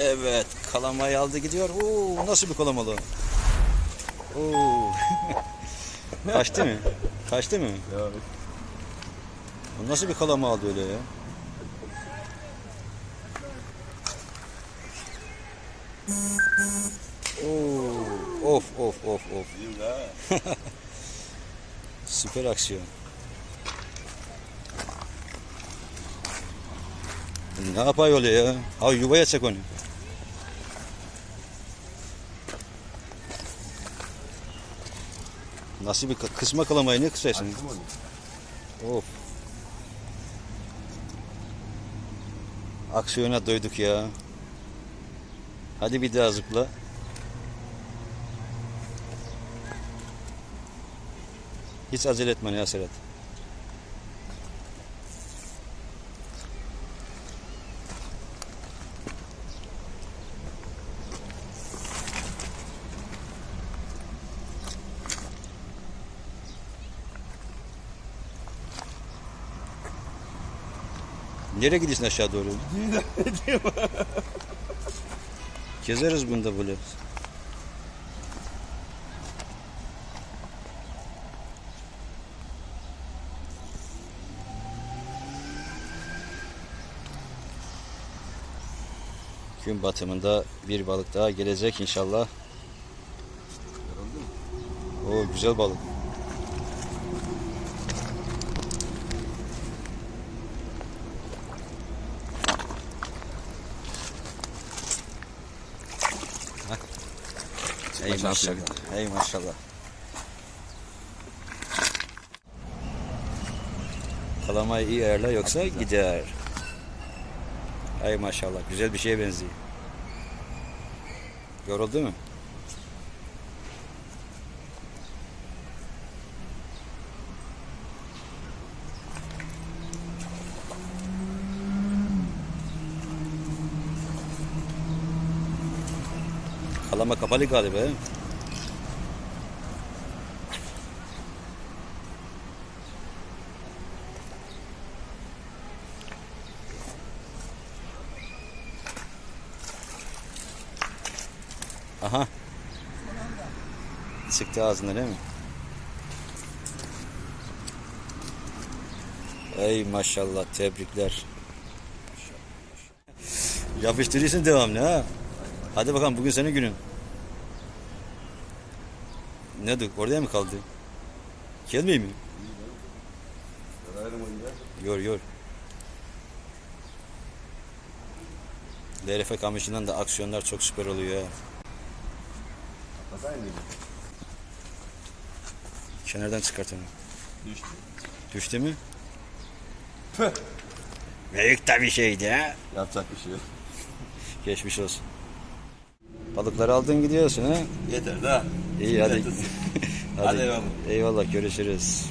Evet, kalamayı aldı gidiyor. Oo, nasıl bir kalamalı? Oo. Kaçtı mı? Kaçtı mı? O nasıl bir kalama aldı öyle ya? Oo, of of of of. Süper aksiyon. Ne yapıyor öyle ya? Ha yuvaya çek onu. Nasıl bir kı- kısma kalamayı ne kısaysın? Of. Aksiyona doyduk ya. Hadi bir daha zıpla. Hiç acele etme ya Serhat. Nereye gidiyorsun aşağı doğru? Gezeriz bunda böyle. Gün batımında bir balık daha gelecek inşallah. O güzel balık. Ey maşallah. Ey maşallah. Kalamayı iyi ayarla yoksa gider. Ey maşallah. Güzel bir şeye benziyor. Yoruldu mu? Kalama kapalı galiba. Aha. Çıktı ağzında değil mi? Ey maşallah tebrikler. Yapıştırıyorsun devamlı ha. Hadi bakalım bugün senin günün. Ne dur oraya mı kaldı? Gelmeyeyim mi? Yor yor. LRF kamışından da aksiyonlar çok süper oluyor ya. Kenardan çıkart onu. Düştü. Düştü mü? Püh. Büyük de bir şeydi ha. Yapacak bir şey yok. Geçmiş olsun. Balıkları aldın gidiyorsun ha. Yeter daha. İyi hadi. Yeter. Hadi eyvallah. Eyvallah görüşürüz.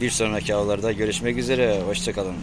Bir sonraki avlarda görüşmek üzere. Hoşçakalın.